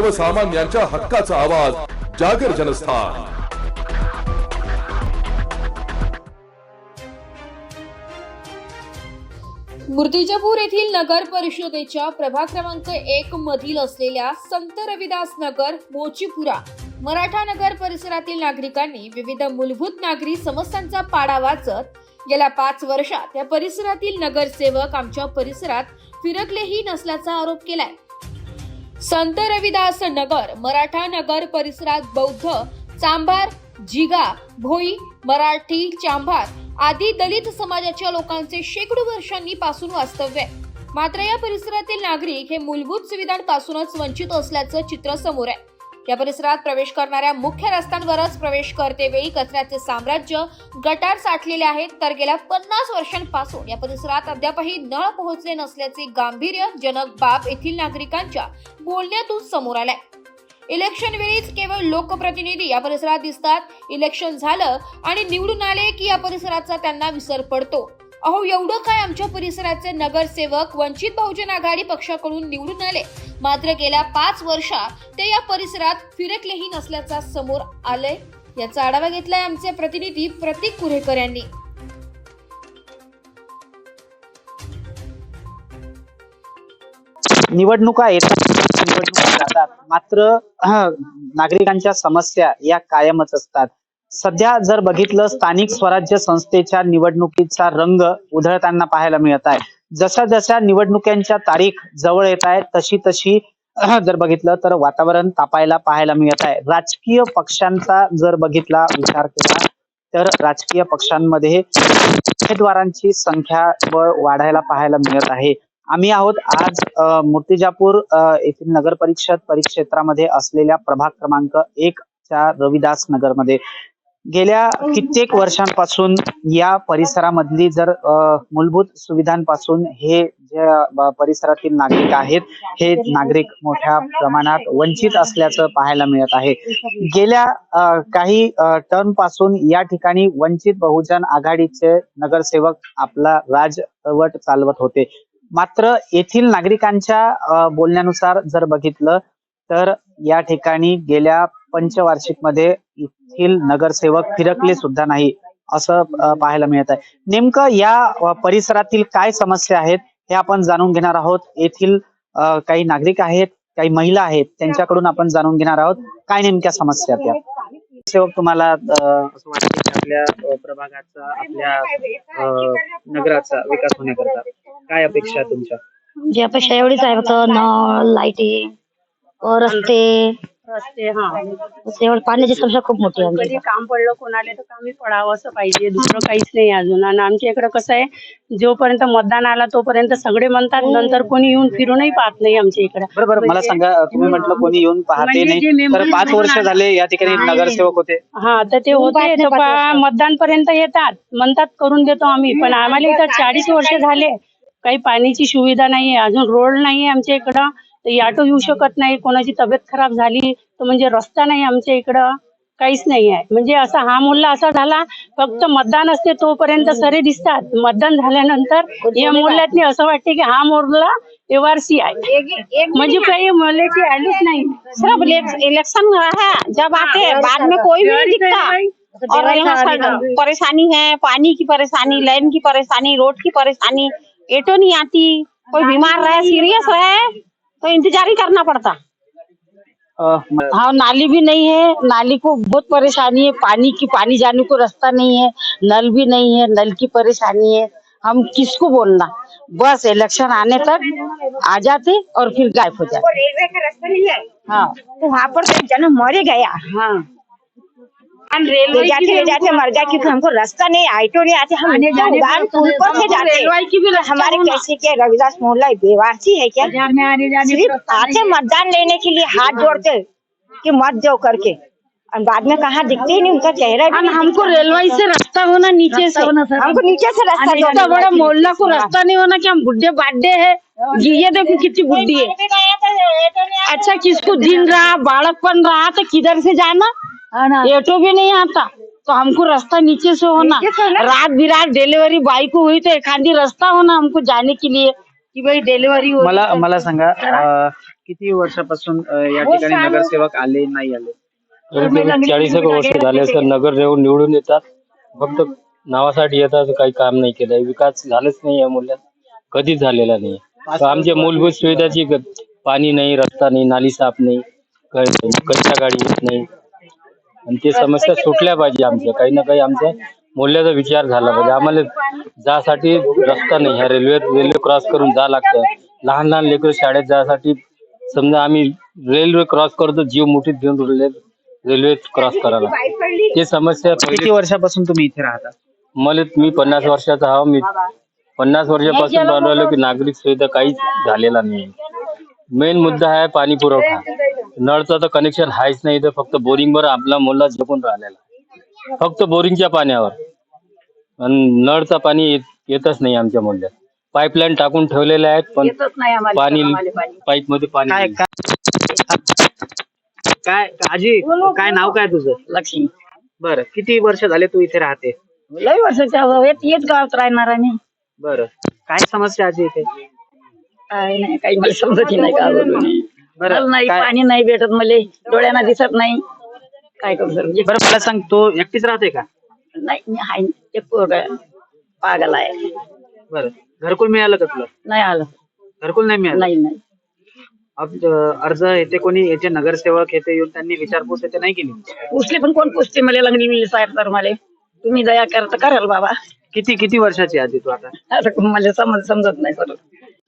सर्वसामान्यांच्या हक्काचा आवाज जागर जनस्थान. मूर्तिजापूर येथील नगर परिषदेच्या प्रभाग क्रमांक एक मधील असलेल्या संत रविदास नगर मोचीपुरा मराठा नगर परिसरातील नागरिकांनी विविध मूलभूत नागरी समस्यांचा पाडा वाचत गेल्या पाच वर्षात या परिसरातील नगरसेवक आमच्या परिसरात फिरकलेही नसल्याचा आरोप केलाय. संत रविदास नगर मराठा नगर परिसरात बौद्ध चांभार जिगा भोई मराठी चांभार आदी दलित समाजाच्या लोकांचे शेकडो वर्षांनी पासून वास्तव्य आहे. मात्र या परिसरातील नागरिक हे मूलभूत सुविधांपासूनच वंचित असल्याचं चित्र समोर आहे. या परिसरात प्रवेश करणाऱ्या मुख्य रस्त्यांवरच प्रवेश करते वेळी कचऱ्याचे साम्राज्य गटार साठलेले आहेत. तर गेल्या पन्नास वर्षांपासून या परिसरात अद्यापही नळ पोहोचले नसल्याचे गांभीर्यजनक बाब येथील नागरिकांच्या बोलण्यातून समोर आलाय. इलेक्शन वेळीच केवळ लोकप्रतिनिधी या परिसरात दिसतात. इलेक्शन झालं आणि निवडून आले की या परिसराचा त्यांना विसर पडतो. अहो एवढं काय आमच्या परिसराचे नगरसेवक वंचित बहुजन आघाडी पक्षाकडून निवडून आले? मात्र गेल्या पाच वर्षात ते या परिसरात फिरकलेही नसल्याचा समोर आलंय. याचा आढावा घेतलाय आमचे प्रतिनिधी प्रतीक कुरेकर यांनी. निवडणुका येतात निवडणुका जातात. मात्र नागरिकांच्या समस्या या कायमच असतात. सध्या जर बघितलं स्थानिक स्वराज्य संस्थेच्या निवडणुकीचा रंग उधळताना पाहायला मिळत आहे. जशा जशा निवडणुकांच्या तारीख जवळ येत आहेत तशी तशी जर बघितलं तर वातावरण तापायला पाहायला मिळत आहे. राजकीय पक्षांचा जर बघितला विचार केला तर राजकीय पक्षांमध्ये उमेदवारांची संख्या व वाढायला पाहायला मिळत आहे. आम्ही आहोत आज मूर्तिजापूर येथील नगर परिषद परिक्षेत्रामध्ये असलेल्या प्रभाग क्रमांक एक च्या रविदास नगरमध्ये. गेल्या कित्येक वर्षांपासून या परिसरामधली जर मूलभूत सुविधांपासून हे जे परिसरातील नागरिक आहेत हे नागरिक मोठ्या प्रमाणात वंचित असल्याचं पाहायला मिळत आहे. गेल्या काही टर्मपासून या ठिकाणी वंचित बहुजन आघाडीचे नगरसेवक आपला राजवट चालवत होते. मात्र येथील नागरिकांच्या बोलण्यानुसार जर बघितलं तर या ठिकाणी गेल्या पंचवार्षिकमध्ये येथील नगरसेवक फिरकले सुद्धा नाही असं पाहायला मिळत आहे. नेमकं या परिसरातील काय समस्या आहेत हे आपण जाणून घेणार आहोत. येथील काही नागरिक आहेत काही महिला आहेत त्यांच्याकडून आपण जाणून घेणार आहोत. काय नेमक्या समस्या त्या सेवक तुम्हाला असं वाटतं की आपल्या प्रभागाचा आपल्या नगराचा विकास होण्याकरता काय अपेक्षा तुमच्या? म्हणजे अपेक्षा एवढीच आहे फक्त नळ लाईटी रस्ते रस्ते हा. पाण्याची समस्या खूप मोठी आहे आमच्या कधी काम पडलं कोणाला तर कामी पडावं असं पाहिजे दुसरं काहीच नाही अजून. आणि आमच्या इकडे कसं आहे जोपर्यंत मतदान आला तोपर्यंत सगळे म्हणतात नंतर कोणी येऊन फिरूनही पाहत नाही आमच्या इकडे. बरोबर मला सांगा तुम्ही म्हटलं कोणी येऊन पाहते म्हणजे जे नाही तर पाच वर्ष झाले या ठिकाणी हा, नगरसेवक होते. हा तर ते होते तर पा-. मतदान पर्यंत येतात म्हणतात करून देतो आम्ही पण आम्हाला इथं चाळीस वर्ष झाले. काही पाण्याची सुविधा नाहीये अजून रोड नाहीये आमच्या इकडं. तर ऑटो येऊ शकत नाही कोणाची तब्येत खराब झाली तर म्हणजे रस्ता नाही आमच्या इकडं काहीच नाही आहे. म्हणजे असा हा मुल्ला असा झाला फक्त मतदान असते तोपर्यंत सरे दिसतात. मतदान झाल्यानंतर या मुलातनी असं वाटते की हा मुलगा एवारसी आहे. म्हणजे काही मुलाची व्हॅल्यूच नाही. सिर्फ इलेक्शन है जब आते बाद में कोई भी नहीं दिखता. और यहाँ परेशानी है पानी की परेशानी लाइन की परेशानी रोड की परेशानी ऑटो नहीं आती कोई बीमार रहे सीरियस है? तो इंतज़ार ही करना पड़ता। हाँ नाली भी नहीं है। नाली को बहुत परेशानी है। पानी की पानी जाने को रास्ता नहीं है। नल भी नहीं है। नल की परेशानी है। हम किसको बोलना? बस इलेक्शन आने तक आ जाते और फिर गायब हो जाते। रेलवे का रास्ता नहीं है? हाँ। तो वहाँ पर तो जन मरे गया। हाँ। जाते ले जाते मर गया क्योंकि हमको रास्ता नहीं ऑटो नहीं आते हम उड़ान पुल पर से जाते की भी हमारे कैसे क्या रविदास मोहल्ला बेवासी है क्या? सिर्फ़ आते मतदान लेने के लिए हाथ जोड़ते कि मत दो करके। और बाद में कहा दिखते ही नहीं उनका चेहरा भी हमको रेलवे से रास्ता होना नीचे से। हमको नीचे से रास्ता इतना बड़ा मोहल्ला को रास्ता नहीं होना कि हम बुढ़े बाड्डे है। ये देखो कितनी बुढ़ी है। अच्छा किसको दिन रहा बालकपन रहा तो किधर से जाना? ऑटो भी नहीं आता. तो हमको रास्ता नीचे से होना। रात बिरात डिलीवरी बाई को हुई तो आधी रास्ता होना हमको जाने के लिए कि भाई डिलीवरी हो मला मला सांगा अ, किती वर्षापासून अ, या ठिकाणी नगरसेवक आले नाही आले? चाळीस एक वर्ष झाले सर नगर रेवून निवडून येतात. फक्त नावासाठी येतात काही काम नाही केलंय विकास झालंच नाही या मूल्यात कधीच झालेला नाही. तर आमच्या मूलभूत सुविधाची ग- पाणी नाही रस्ता नाही नाली साफ नाही क- कचरा गाडी येत नाही. आणि ते समस्या सुटल्या पाहिजे आमच्या. काही ना काही आमच्या मूल्याचा विचार झाला पाहिजे. आम्हाला जासाठी रस्ता नाही. ह्या रेल्वे रेल्वे क्रॉस करून जा लागतं लहान लहान लेकरं शाळेत जासाठी समजा आम्ही रेल्वे क्रॉस करतो जीव मुठीत घेऊन रेल्वे रेल्वे क्रॉस करायला. ते समस्या किती वर्षापासून तुम्ही इथे राहता? मला मी पन्नास वर्षाचा हा मी पन्नास वर्षापासून बनवलं की नागरिक सुविधा काहीच झालेला नाही मेन मुद्दा आहे पाणी पुरवठा. नळचं तर कनेक्शन आहेच नाही तर फक्त बोरिंगवर आपला मुलगा जपून राहिलेला. आहे. फक्त बोरिंगच्या पाण्यावर. आणि नळचं पाणी येत- येतच नाही आमच्या मुल्यात पाईपलाईन टाकून ठेवलेल्या आहेत पण पाणी पाईपमध्ये पाणी काय नाही. काय? काय आजी काय नाव काय तुझं? लक्ष्मी. बरं किती वर्ष झाले तू इथे राहते? लय वर्षाच्या येत गावात राहणार आणि बरं. काय समस्या आजी इथे? काय नाही काही मला समजत नाही का नळ नाही काय- पाणी नाही भेटत मले. डोळ्यांना दिसत नाही. काय करू सर? म्हणजे बरं मला सांग तो एकटीच राहते का? नाही मी हाय एक पोरगा पागल आहे. बरं. घरकुल मिळालं का तुला? नाही आलं. घरकुल नाही मिळालं? नाही नाही. अब- अं, अर्ज येते कोणी? याचे नगरसेवक येते येऊन त्यांनी विचारपूस येते नाही केली? पुसले पण कोण पुसते मला मिळली साहेब तर मला. तुम्ही दया करता कराल बाबा. किती किती वर्षाची आजी तू आता? आता मला समज समजत नाही सर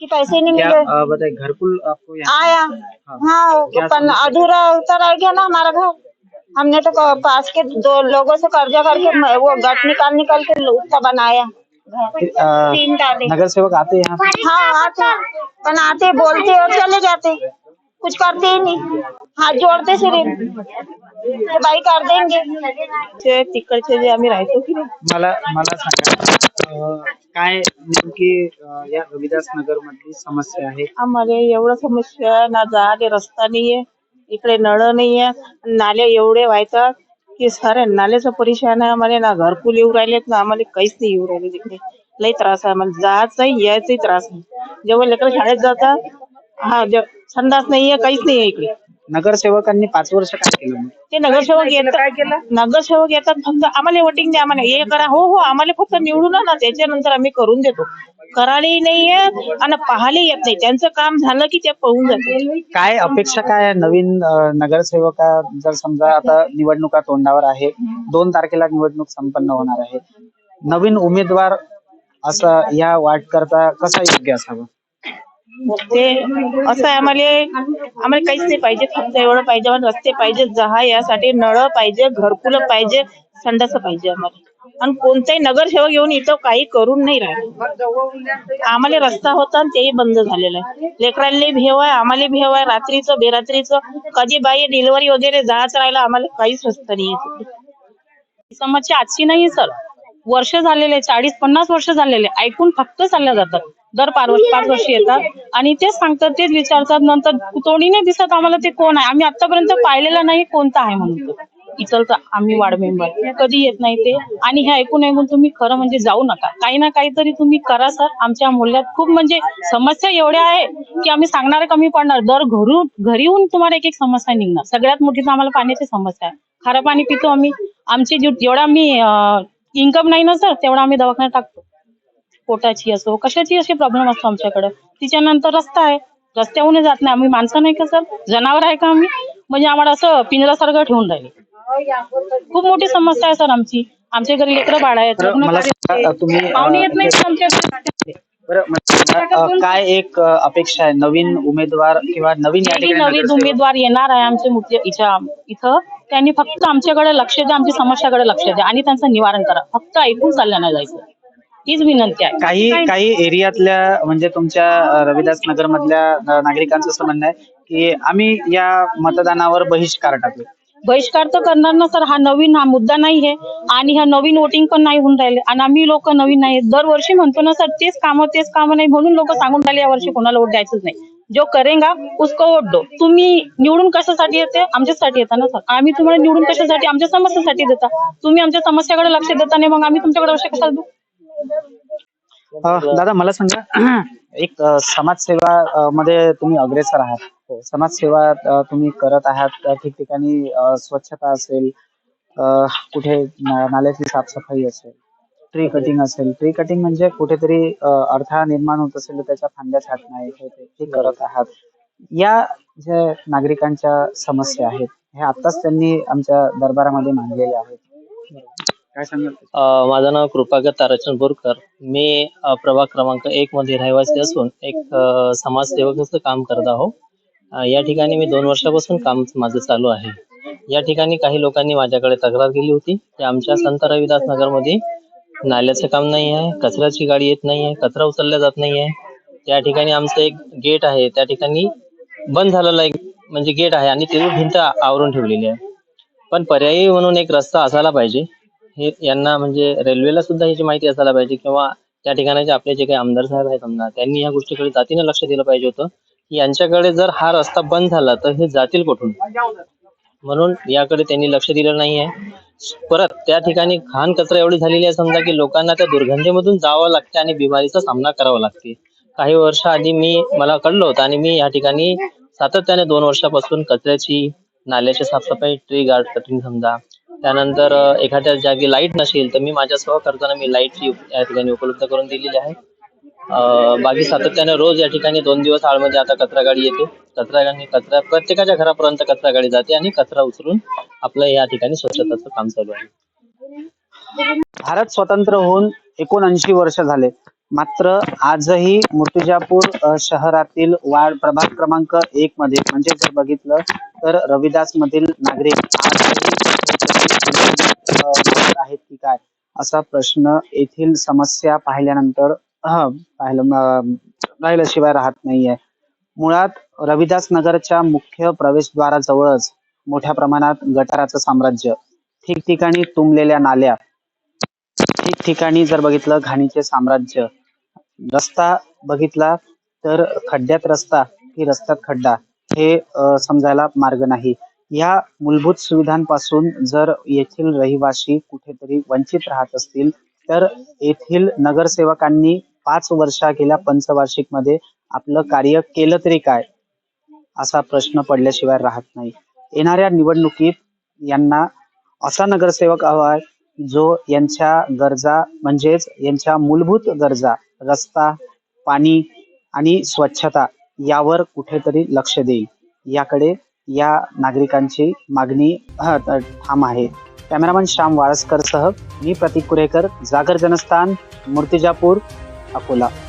कि पैसे नहीं क्या मिले अं, बताइए घरकुल आपको यहाँ आया हाँ. क्या पन अधूरा उतर आ गया ना हमारा घर. हमने तो क- पास के दो लोगों से कर्जा करके म- वो गट निकाल निकाल के उसका बनाया। घर। अं, तीन डाले। नगरसेवक आते हैं यहाँ? पे? हाँ आते पन आते बोलते और चले जाते। कुछ करते ही नहीं। हाथ जोड़ते ते बाई कर देंगे। ते तिकडचे जे आम्ही राहतो की नाही, मला मला सांगा अं, काय नेमकी अं, या रविदास नगर मधली समस्या आहे? आम्हाला एवढं समस्या ना जागे रस्ता नाहीये इकडे नळ नाहीये नाले एवढे व्हायतात की सारे नाल्याचं परेशान आहे आम्हाला ना घरकुल येऊ राहिलेत ना आम्हाला काहीच नाही येऊ राहिले तिकडे लई त्रास आहे आम्हाला जायचंही यायचंही त्रास आहे. जेव्हा लेकर शाळेत जातात हा जे संडास नाहीये काहीच नाहीये इकडे. नगरसेवकांनी पाच वर्ष काय केलं मग? ते नगरसेवक येतात. नगरसेवक येतात फक्त आम्हाला वोटिंग द्या आम्हाला हे करा हो हो आम्हाला फक्त निवडून ना त्याच्यानंतर आम्ही करून देतो. करायलाही नाही येत आणि पाहायला येत नाही. त्यांचं काम झालं की ते पाहून जाते काय अपेक्षा काय आहे? नवीन अं, नगरसेवका जर समजा आता निवडणुका तोंडावर आहे दोन तारखेला निवडणूक संपन्न होणार आहे. नवीन उमेदवार असं या वाट करता कसा योग्य असावा? ते असं आहे आम्हाला आम्हाला काहीच नाही पाहिजे फक्त एवढं पाहिजे आम्हाला रस्ते पाहिजे जहा यासाठी नळ पाहिजे घरकुलं पाहिजे संडास पाहिजे आम्हाला. आणि कोणताही नगरसेवक येऊन इथं काही करून नाही राहिले. आम्हाला रस्ता होता आणि तेही बंद झालेला आहे. लेकरांना भेव आहे आम्हाला भेव आहे रात्रीचं बेरात्रीचं कधी बाई डिलिव्हरी वगैरे जायचं राहिलं आम्हाला काहीच रस्ता नाही समस्या आजची नाही सर. वर्ष झालेले चाळीस पन्नास वर्ष झालेले ऐकून फक्त चालल्या जातात. दर पाच वर्ष पाच वर्ष येतात. आणि तेच सांगतात तेच विचारतात. नंतर तोडी नाही दिसत आम्हाला ते कोण आहे? आम्ही आतापर्यंत पाहिलेलं नाही कोणता आहे म्हणून इचल तर आम्ही वार्ड मेंबर. कधी येत नाही ते. आणि हे ऐकून ऐकून तुम्ही खरं म्हणजे जाऊ नका. काही ना काहीतरी तुम्ही करा सर. आमच्या मूल्यात खूप म्हणजे समस्या एवढ्या आहे की आम्ही सांगणार कमी पडणार. दर घरून घरी येऊन तुम्हाला एक एक समस्या निघणार. सगळ्यात मोठी तर आम्हाला पाण्याची समस्या आहे. खारं पाणी पितो आम्ही. आमची जे- जेवढा आम्ही इन्कम नाही ना सर तेवढा आम्ही दवाखान्यात टाकतो. पोटाची असो कशाची असे प्रॉब्लेम असतो आमच्याकडे? तिच्यानंतर रस्ता आहे. रस्त्याहून जात नाही. आम्ही माणसं नाही का सर जनावर आहे का आम्ही? म्हणजे आम्हाला असं पिंजरासारखं ठेवून राहिले. खूप मोठी समस्या आहे सर आमची. आमच्या घरी लेकरं बाळ आहेत. तर लग्न मला कार्य सांगा, आहे. अं, पाहुणे येत नाही आमच्या घरी. बरं मला सांगा, अं, काय एक अं, अपेक्षा आहे? नवीन उमेदवार किंवा नवीन या जे ठिकाणी नवीन नगरसेवक? उमेदवार येणार आहे आमचे मुख्य इच्या इथं त्यांनी फक्त आमच्याकडे लक्ष द्या आमच्या समस्याकडे लक्ष द्या आणि त्यांचं निवारण करा. फक्त ऐकून चालल्या नाही जायचं. हीच विनंती आहे. काही काही एरियातल्या म्हणजे तुमच्या रविदास नगर मधल्या नागरिकांचं असं म्हणणं आहे की आम्ही या मतदानावर बहिष्कार टाकू. बहिष्कार तर करणार ना सर. हा नवीन हा मुद्दा नाही आहे आणि हा नवीन वोटिंग पण नाही होऊन राहिले. आणि आम्ही लोक नवीन नाही दरवर्षी म्हणतो ना सर तेच कामं तेच कामं नाही म्हणून लोक सांगून राहिले यावर्षी कोणाला वोट द्यायचंच नाही. जो करेगा उसको वोट दो. तुम्ही निवडून कशासाठी येते? आमच्यासाठी येता ना सर. आम्ही तुम्हाला निवडून कशासाठी आमच्या समस्यासाठी देता. तुम्ही आमच्या समस्याकडे लक्ष देता नाही मग आम्ही तुमच्याकडे लक्ष कशाला देऊ? दादा मला सांगा एक समाजसेवा मध्ये तुम्ही अग्रेसर आहात. हो. समाजसेवा तुम्ही करत आहात ठिकठिकाणी स्वच्छता असेल कुठे नाल्याची साफसफाई असेल ट्री कटिंग असेल. ट्री कटिंग म्हणजे कुठेतरी अडथळा निर्माण होत असेल तर त्याच्या फांद्या छाटणं हे ते करत आहात. या ज्या नागरिकांच्या समस्या आहेत हे आताच त्यांनी आमच्या दरबारामध्ये मांडलेल्या आहेत. काय सांगाल? माझं नाव कृपाकर ताराचंद बोरकर. मी प्रभाग क्रमांक एक मध्ये रहिवासी असून एक अ, समाजसेवकाचं काम करत आहो या ठिकाणी मी दोन वर्षापासून काम माझं चालू आहे. या ठिकाणी काही लोकांनी माझ्याकडे तक्रार केली होती. की आमच्या संत रविदास नगरमध्ये नाल्याचं काम नाही आहे कचऱ्याची गाडी येत नाही आहे कचरा उचलला जात नाही आहे. त्या ठिकाणी आमचं एक गेट आहे त्या ठिकाणी बंद झालेला एक म्हणजे गेट आहे आणि तिथे भिंत आवरून ठेवलेली आहे. पण पर्यायी म्हणून एक रस्ता असायला पाहिजे. हे यांना म्हणजे रेल्वेला सुद्धा याची माहिती असायला पाहिजे किंवा त्या ठिकाणाचे आपले जे काही आमदार साहेब आहेत समजा त्यांनी या गोष्टीकडे जातीने लक्ष दिलं पाहिजे होतं. की यांच्याकडे जर हा रस्ता बंद झाला तर हे जातील कुठून? म्हणून याकडे त्यांनी लक्ष दिलं नाहीये परत त्या ठिकाणी घाण कचरा एवढी झालेली आहे समजा की लोकांना त्या दुर्गंधीमधून जावं लागते आणि बिमारीचा सामना करावा लागते. काही वर्ष आधी मी मला कळलं होतं आणि मी या ठिकाणी सातत्याने दोन वर्षापासून कचऱ्याची नाल्याची साफसफाई ट्री गार्ड कटिंग समजा. त्यानंतर एखाद्या जागी लाइट नसेल तर मी माझ्या सहकर्त्यांना मी लाईटची या ठिकाणी उपलब्ध करून दिलेली आहे. बाकी सातत्याने रोज या ठिकाणी दोन दिवस आळमध्ये आता कचरा गाडी येते. कचरा गाडी कचरा प्रत्येकाच्या घरापर्यंत कचरा गाडी जाते आणि कचरा उचलून आपलं या ठिकाणी स्वच्छताचं काम चालू आहे. भारत स्वतंत्र होऊन एकोणऐंशी वर्ष झाले. मात्र आजही मूर्तिजापूर शहरातील वार्ड प्रभाग क्रमांक एक मध्ये म्हणजे जर बघितलं तर रविदास मधील नागरिक आजही आहेत की काय? असा प्रश्न येथील समस्या पाहिल्यानंतर हा पाहिलं राहिल्याशिवाय राहत नाहीये. मुळात रविदास नगरच्या मुख्य प्रवेशद्वाराजवळच मोठ्या प्रमाणात गटाराचं साम्राज्य ठिकठिकाणी तुंबलेल्या नाल्या ठिकठिकाणी जर बघितलं घाणीचे साम्राज्य रस्ता बघितला तर खड्ड्यात रस्ता की रस्त्यात खड्डा हे समजायला मार्ग नाही. या मूलभूत सुविधांपासून जर येथील रहिवासी कुठेतरी वंचित राहत असतील तर येथील नगरसेवकांनी पाच वर्षा गेल्या पंचवार्षिकमध्ये आपलं कार्य केलं तरी काय असा प्रश्न पडल्याशिवाय राहत नाही. येणाऱ्या निवडणुकीत यांना असा नगरसेवक हवा आहे जो यांच्या गरजा म्हणजेच यांच्या मूलभूत गरजा रस्ता पाणी आणि स्वच्छता यावर कुठेतरी लक्ष देईल. याकडे या नागरिकांची मागणी ठाम आहे. कॅमेरामन श्याम वाळसकर सह मी प्रतीक कुरेकर जागर जनस्थान मूर्तिजापूर. ako Akula.